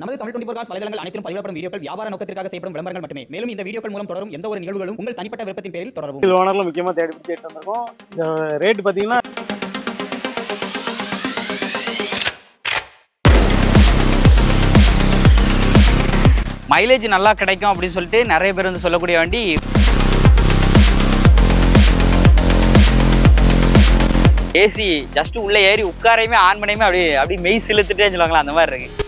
நமது Tamil twenty cos வலைதளங்கள் அனைத்தும் பதிவிடப்படும் வீடியோக்கள் வியாபார நோக்கத்திற்காக செய்யப்படும் விளம்பரங்கள் மட்டுமே. மேலும் இந்த வீடியோக்கள் மூலம் தொடரும் எந்த ஒரு நிகழ்வுகளும் உங்கள் தனிப்பட்ட விருப்பத்தின் பேரில் சிங்கிள் ஓனர்ல முக்கியமா தேடி பிடிச்சி எடுத்து வந்திருக்கோம் ரேட் பாத்தீங்கன்னா மைலேஜ் நல்லா கிடைக்கும் அப்படின்னு சொல்லிட்டு நிறைய பேர் வந்து சொல்லக்கூடிய வண்டி. ஏசி ஜஸ்ட் உள்ள ஏறி உட்காரையுமே ஆன் பண்ணியுமே அப்படியே அப்படியே மெய் சிலுத்துட்டே சொல்லுவாங்களா அந்த மாதிரி இருக்கு.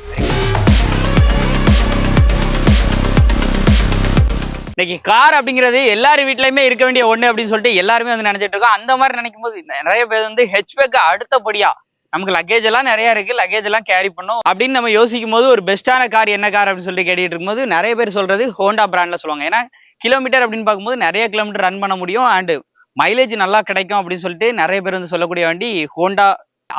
இன்னைக்கு கார் அப்படிங்கிறது எல்லார் வீட்லயுமே இருக்க வேண்டிய ஒண்ணு அப்படின்னு சொல்லிட்டு எல்லாருமே வந்து நினைச்சிட்டு இருக்கோம். அந்த மாதிரி நினைக்கும் போது நிறைய பேர் வந்து ஹெச்பேக்கு அடுத்தபடியா நமக்கு லக்கேஜ் எல்லாம் நிறைய இருக்கு லக்கேஜ் எல்லாம் கேரி பண்ணும் அப்படின்னு நம்ம யோசிக்கும் போது ஒரு பெஸ்ட்டான கார் என்ன கார் அப்படின்னு சொல்லிட்டு கேட்டுட்டு இருக்கும்போது நிறைய பேர் சொல்றது ஹோண்டா பிராண்ட்ல சொல்லுவாங்க. ஏன்னா கிலோமீட்டர் அப்படின்னு பார்க்கும்போது நிறைய கிலோமீட்டர் ரன் பண்ண முடியும் அண்ட் மைலேஜ் நல்லா கிடைக்கும் அப்படின்னு சொல்லிட்டு நிறைய பேர் வந்து சொல்லக்கூடிய வண்டி ஹோண்டா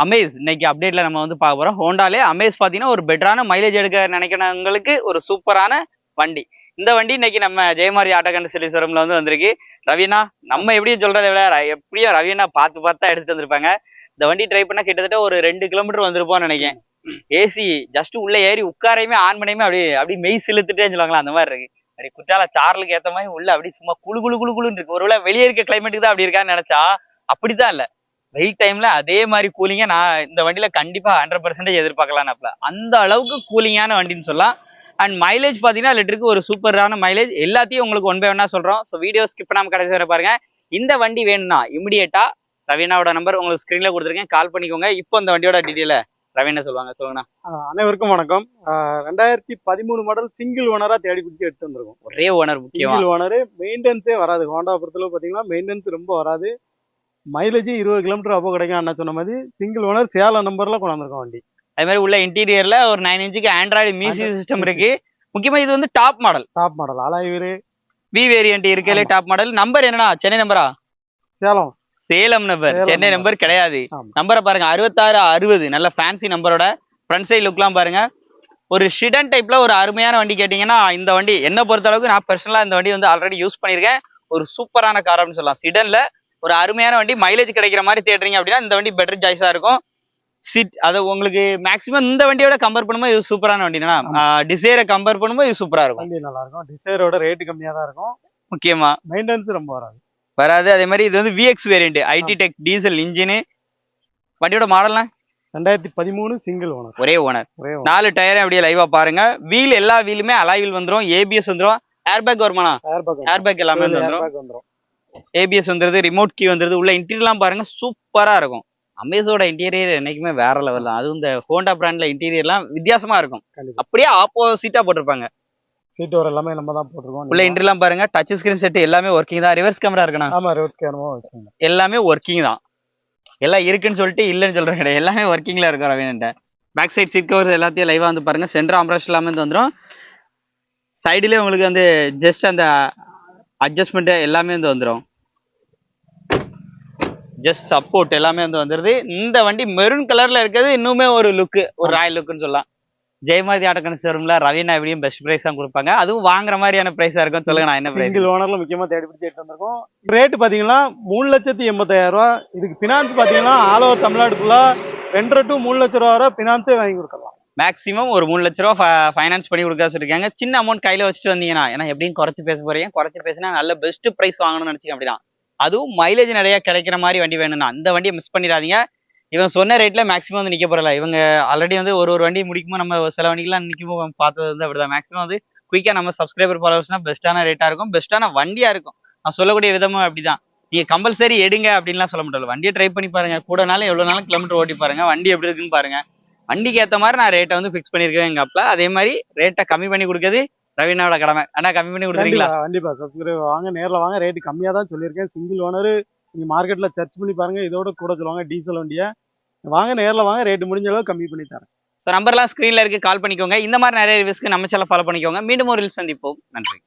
அமேஸ் இன்னைக்கு அப்டேட்ல நம்ம வந்து பார்க்க போறோம். ஹோண்டாலே அமேஸ் பார்த்தீங்கன்னா ஒரு பெட்டரான மைலேஜ் எடுக்க நினைக்கிறவங்களுக்கு ஒரு சூப்பரான வண்டி. இந்த வண்டி இன்னைக்கு நம்ம ஜெயமாரி ஆட்டோ கண்டஸ்டரிஸ்வரம்ல வந்து வந்திருக்கு. ரவினா நம்ம எப்படி சொல்றதை விட ர- எப்படியும் ரவினா பார்த்து பார்த்தா எடுத்து எடுத்துட்டு வந்திருப்பாங்க. இந்த வண்டி ட்ரை பண்ணா கிட்டத்தட்ட ஒரு ரெண்டு கிலோமீட்டர் வந்திருப்போம்னு நினைக்கிறேன். ஏசி ஜஸ்ட் உள்ள ஏறி உட்காரையுமே ஆன் பண்ணியுமே அப்படியே அப்படியே மெய் சிலுத்துட்டே சொல்லுவாங்களா அந்த மாதிரி இருக்கு. அப்படி குற்றால சாரலுக்கு ஏத்த மாதிரி உள்ள அப்படியே சும்மா குளு குழு குழு குளுன்னு இருக்கு. ஒருவேளை வெளியே இருக்க கிளைமேட்டுக்கு தான் அப்படி இருக்கான்னு நினைச்சா அப்படிதான் இல்ல. வெயில் டைம்ல அதே மாதிரி கூலிங்கா நான் இந்த வண்டியில கண்டிப்பா ஹண்ட்ரட் பர்சன்டேஜ் எதிர்பார்க்கலாம் அந்த அளவுக்கு கூலிங்கான வண்டின்னு சொல்லலாம். அண்ட் மைலேஜ் பார்த்தீங்கன்னா லிட்டருக்கு ஒரு சூப்பரான மைலேஜ் எல்லாத்தையும் உங்களுக்கு ஒன் பை ஒன்னா சொல்றோம். ஸோ வீடியோ ஸ்கிப் பண்ணாம கடைசி வரை பாருங்க. இந்த வண்டி வேணும்னா இமிடியேட்டா ரவீனாவோட நம்பர் உங்களுக்கு ஸ்க்ரீன்ல கொடுத்துருக்கேன். கால் பண்ணிக்கோங்க. இப்போ இந்த வண்டியோட டீட்டெயில ரவீனா சொல்லுவாங்க. சொல்லுங்கண்ணா. அனைவருக்கும் வணக்கம். ரெண்டாயிரத்தி பதிமூணு மாடல் சிங்கிள் ஓனரா தேடி பிடிச்சி எடுத்து வந்திருக்கோம். ஒரே ஓனர் முக்கியமா? சிங்கிள் ஓனர் மெயின்டெனன்ஸே வராது. ஹோண்டா பொறுத்தளவு பாத்தீங்கன்னா மெயின்டெனன்ஸ் ரொம்ப வராது. மைலேஜ் இருபது கிலோமீட்டர் அப்போ கிடைக்கும். அண்ணா சொன்ன மாதிரி சிங்கிள் ஓனர் சேலம் நம்பர்ல கொண்டு வந்திருக்கோம் வண்டி. அதே மாதிரி உள்ள இன்டீரியர்ல ஒரு நைன் இன்ச்சுக்கு ஆண்ட்ராய்டு மியூசிக் சிஸ்டம். இருக்கு. முக்கியமா இது வந்து டாப் மாடல் டாப் மாடல் அலாய்வீரு வி வேரியன்ட் இருக்கலே டாப் மாடல் நம்பர் என்னன்னா சென்னை நம்பரா சேலம். சேலம் நம்பர் சென்னை. நம்பர் கிடையாது. நம்பரை பாருங்க. அறுபத்தாறு அறுபது. நல்ல ஃபேன்சி நம்பரோட ஃப்ரண்ட் சைடு லுக்லாம் பாருங்க. ஒரு ஷிடன் டைப்ல ஒரு அருமையான வண்டி கேட்டிங்கன்னா இந்த வண்டி என்ன பொறுத்த அளவுக்கு நான் பர்சனலா இந்த வண்டி வந்து ஆல்ரெடி யூஸ் பண்ணியிருக்கேன். ஒரு சூப்பரான கார் அப்படின்னு சொல்லலாம். சிடன்ல ஒரு அருமையான வண்டி மைலேஜ் கிடைக்கிற மாதிரி தேடுறீங்க அப்படின்னா இந்த வண்டி பெட்டர் சாய்ஸா இருக்கும். சிட் அது உங்களுக்கு மேக்ஸிமம் இந்த வண்டியோட கம்பேர் பண்ணும்போது இது சூப்பரான வண்டினா டிசைரை கம்பேர் பண்ணும்போது இது சூப்பரா இருக்கும். வண்டி நல்லா இருக்கும் டிசைரோட ரேட்டு கம்மியா தான் இருக்கும். முக்கியமா. மெயின்டெனன்ஸ் ரொம்ப வராது. வராது. அதே மாதிரி இது வந்து VX variant ID tech diesel engine வண்டியோட மாடல்லாம் ரெண்டாயிரத்தி பதிமூணு சிங்கிள் ஓனர் ஒரே ஓனர். நாலு டயரையும் அப்படியே லைவா பாருங்க. வீல் எல்லா வீலுமே அலாய் வீல் வந்துரும். ஏபிஎஸ் வந்துரும். ஏர்பேக் வருமானா Airbag வந்துரும். ஏர்பேக் எல்லாமே வந்து வந்துரும். Airbag வந்துரும் ஏபிஎஸ் வந்துருது. ரிமோட் கீ வந்துருது. உள்ள இன்டீரியர்லாம் பாருங்க. சூப்பரா இருக்கும். அமேஸோட இன்டீரியர் என்னைக்குமே வேற லெவல் தான். அதுவும் இந்த ஹோண்டா பிராண்ட்ல இன்டீரியர்லாம் வித்தியாசமா இருக்கும். அப்படியே ஆப்போசிட்டா போட்டிருப்பாங்க. சீட் வர எல்லாமே நம்ம தான் போட்டிருக்கோம். உள்ள இன்டீரியர்லாம் பாருங்க டச் ஸ்கிரீன் செட் எல்லாமே ஒர்க்கிங் தான். ரிவர்ஸ் கேமரா இருக்கணும். ஆமா கேனமோ வச்சுக்கோங்க எல்லாமே ஒர்க்கிங் தான். எல்லாம் இருக்குன்னு சொல்லிட்டு இல்லைன்னு சொல்றேன். கிடையாது எல்லாமே ஒர்க்கிங்ல இருக்கும் ரவீன்ட்ட பேக் சைடு சீட் கவர்ஸ் எல்லாத்தையும் லைவா வந்து பாருங்க. சென்டர் அம்ப்ரஷ் எல்லாமே வந்து வந்துடும் சைடுலேயே உங்களுக்கு வந்து ஜஸ்ட் அந்த அட்ஜஸ்ட்மெண்ட் எல்லாமே வந்து வந்துடும் ஜஸ்ட் சப்போர்ட் எல்லாமே வந்து வந்துருது. இந்த வண்டி மெரூன் கலர்ல இருக்கிறது இன்னுமே ஒரு லுக்கு ஒரு ராயல் லுக்குன்னு சொல்லலாம். ஜெயமாதி ஆட்டோ ஷோரூம்ல ரவீனா எப்படியும் பெஸ்ட் பிரைஸ் தான் கொடுப்பாங்க. அதுவும் வாங்குற மாதிரியான பிரைஸா இருக்கும் சொல்லுங்க நான் என்ன பிரைஸ் ஓனர்ல முக்கியமா தேடி பிடிச்சி எடுத்து வந்திருக்கோம். ரேட் பாத்தீங்கன்னா மூணு லட்சத்தி எண்பத்தாயிரம் ரூபா. இதுக்கு பினான்ஸ் பாத்தீங்கன்னா ஆல் ஓவர் தமிழ்நாடு ஃபுல்லா ரெண்டரை டு மூணு லட்ச ரூபா வரை பினான்ஸே வாங்கி கொடுக்கலாம் மேக்ஸிமம் ஒரு மூணு லட்ச ரூபா ஃபைனான்ஸ் பண்ணி கொடுக்க சொல்லிருக்காங்க சின்ன அமௌண்ட் கையில வச்சுட்டு வந்தீங்கன்னா ஏன்னா எப்படியும் குறைச்சு பேச போறீங்க. குறைச்சு பேசினா நல்ல பெஸ்ட் பிரைஸ் வாங்கணும்னு நினைச்சீங்க அப்படின்னா அதுவும் மைலேஜ் நிறைய கிடைக்கிற மாதிரி வண்டி வேணும்னா அந்த வண்டியை மிஸ் பண்ணிடாதீங்க. இவன் சொன்ன ரேட்ல மேக்ஸிமம் வந்து நிக்க போறல இவங்க ஆல்ரெடி வந்து ஒரு ஒரு வண்டி முடிக்கும்போது நம்ம சில வண்டிகள்லாம் நிற்கும் பார்த்தது வந்து அப்படிதான். மேக்ஸிமம் வந்து குயிக்கா நம்ம சப்ஸ்கிரைபர் ஃபாலோவர்ஸ்னா பெஸ்ட்டான ரேட்டா இருக்கும் பெஸ்ட்டான வண்டியா இருக்கும். நான் சொல்லக்கூடிய விதமும் அப்படிதான். நீங்க கம்பல்சரி எடுங்க அப்படின்லாம் சொல்ல முடியல வண்டியை ட்ரை பண்ணி பாருங்க. கூட நாளும் எவ்வளவு நாளும் கிலோமீட்டர் ஓட்டி பாருங்க. வண்டி எப்படி இருக்குன்னு பாருங்க. வண்டிக்கு ஏற்ற மாதிரி நான் ரேட்டை வந்து ஃபிக்ஸ் பண்ணியிருக்கேன் எங்க அப்பா. அதே மாதிரி ரேட்டை கம்மி பண்ணி கொடுக்கறது ரவீனாவோட கடமை. அண்ணா கம்மி பண்ணி கொடுக்குறீங்களா? கண்டிப்பா சப்ஸ்கிரைப் வாங்க நேர்ல வாங்க. ரேட் கம்மியா தான் சொல்லியிருக்கேன். சிங்கிள் ஓனர் நீங்க மார்க்கெட்ல சர்ச் பண்ணி பாருங்க. இதோட கூட சொல்லுவாங்க டீசல் வண்டியை. வாங்க நேர்ல வாங்க. ரேட் முடிஞ்ச அளவு கம்மி பண்ணி தரேன். ஸோ நம்பர்லாம் ஸ்க்ரீன்ல இருக்கு. கால் பண்ணிக்கோங்க. இந்த மாதிரி நிறைய ரிவ்யூஸ்க்கு நம்ம சேனல் ஃபாலோ பண்ணிக்கோங்க. மீண்டும் ஒரு சந்திப்போம். நன்றி.